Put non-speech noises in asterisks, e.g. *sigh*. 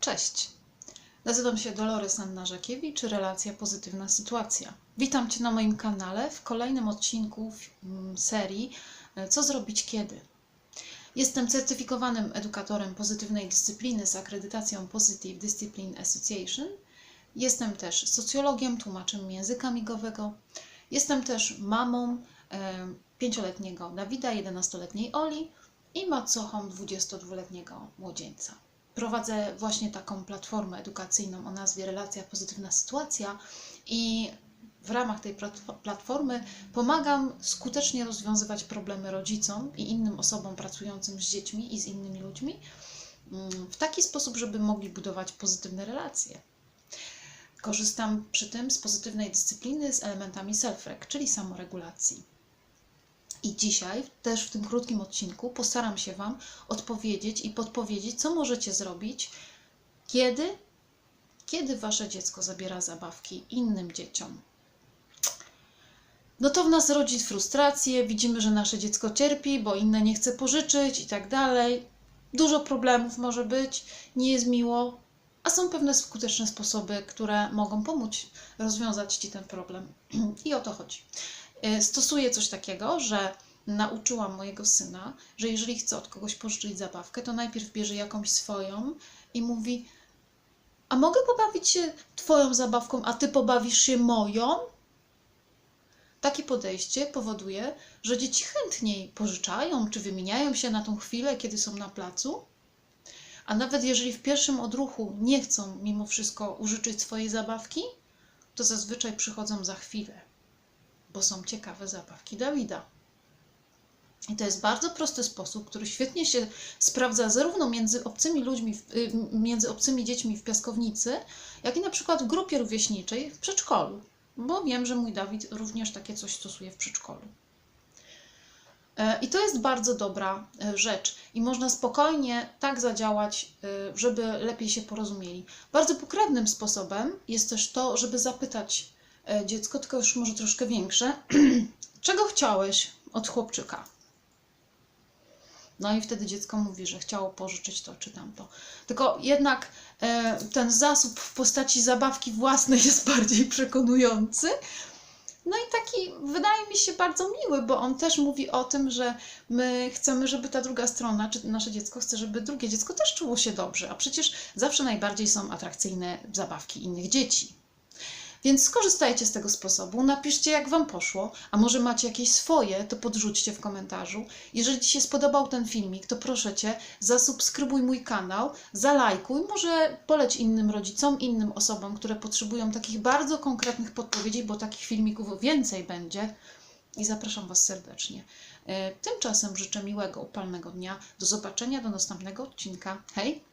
Cześć. Nazywam się Dolores Anna Żakiewicz, Relacja Pozytywna Sytuacja. Witam Cię na moim kanale w kolejnym odcinku serii e, Co zrobić kiedy? Jestem certyfikowanym edukatorem pozytywnej dyscypliny z akredytacją Positive Discipline Association. Jestem też socjologiem, tłumaczem języka migowego. Jestem też mamą e, pięcioletniego Dawida, 11-letniej Oli i macochą 22-letniego młodzieńca. Prowadzę właśnie taką platformę edukacyjną o nazwie Relacja Pozytywna Sytuacja i w ramach tej plat- platformy pomagam skutecznie rozwiązywać problemy rodzicom i innym osobom pracującym z dziećmi i z innymi ludźmi mm, w taki sposób, żeby mogli budować pozytywne relacje. Korzystam przy tym z pozytywnej dyscypliny z elementami self-reg, czyli samoregulacji. I dzisiaj, też w tym krótkim odcinku, postaram się Wam odpowiedzieć i podpowiedzieć, co możecie zrobić, kiedy, kiedy Wasze dziecko zabiera zabawki innym dzieciom. No to w nas rodzi frustrację, widzimy, że nasze dziecko cierpi, bo inne nie chce pożyczyć i tak dalej. Dużo problemów może być, nie jest miło, a są pewne skuteczne sposoby, które mogą pomóc rozwiązać Ci ten problem. *clears throat* I o to chodzi. Y, Stosuję coś takiego, że nauczyłam mojego syna, że jeżeli chce od kogoś pożyczyć zabawkę, to najpierw bierze jakąś swoją i mówi: A mogę pobawić się Twoją zabawką, a Ty pobawisz się moją? Takie podejście powoduje, że dzieci chętniej pożyczają czy wymieniają się na tą chwilę, kiedy są na placu. A nawet jeżeli w pierwszym odruchu nie chcą mimo wszystko użyczyć swojej zabawki, to zazwyczaj przychodzą za chwilę bo są ciekawe zabawki Dawida. I to jest bardzo prosty sposób, który świetnie się sprawdza zarówno między obcymi ludźmi, y, między obcymi dziećmi w piaskownicy, jak i na przykład w grupie rówieśniczej w przedszkolu, bo wiem, że mój Dawid również takie coś stosuje w przedszkolu. E, I to jest bardzo dobra e, rzecz i można spokojnie tak zadziałać, e, żeby lepiej się porozumieli. Bardzo pokrewnym sposobem jest też to, żeby zapytać dziecko, tylko już może troszkę większe, *clears throat* czego chciałeś od chłopczyka? No i wtedy dziecko mówi, że chciało pożyczyć to czy tamto. Tylko jednak e, ten zasób w postaci zabawki własnej *laughs* jest bardziej przekonujący. No i taki wydaje mi się bardzo miły, bo on też mówi o tym, że my chcemy, żeby ta druga strona, czy nasze dziecko chce, żeby drugie dziecko też czuło się dobrze, a przecież zawsze najbardziej są atrakcyjne zabawki innych dzieci. Więc skorzystajcie z tego sposobu, napiszcie jak Wam poszło, a może macie jakieś swoje, to podrzućcie w komentarzu. Jeżeli Ci się spodobał ten filmik, to proszę Cię, zasubskrybuj mój kanał, zalajkuj, może poleć innym rodzicom, innym osobom, które potrzebują takich bardzo konkretnych podpowiedzi, bo takich filmików więcej będzie. I zapraszam Was serdecznie. E, Tymczasem życzę miłego, upalnego dnia. Do zobaczenia, do następnego odcinka. Hej!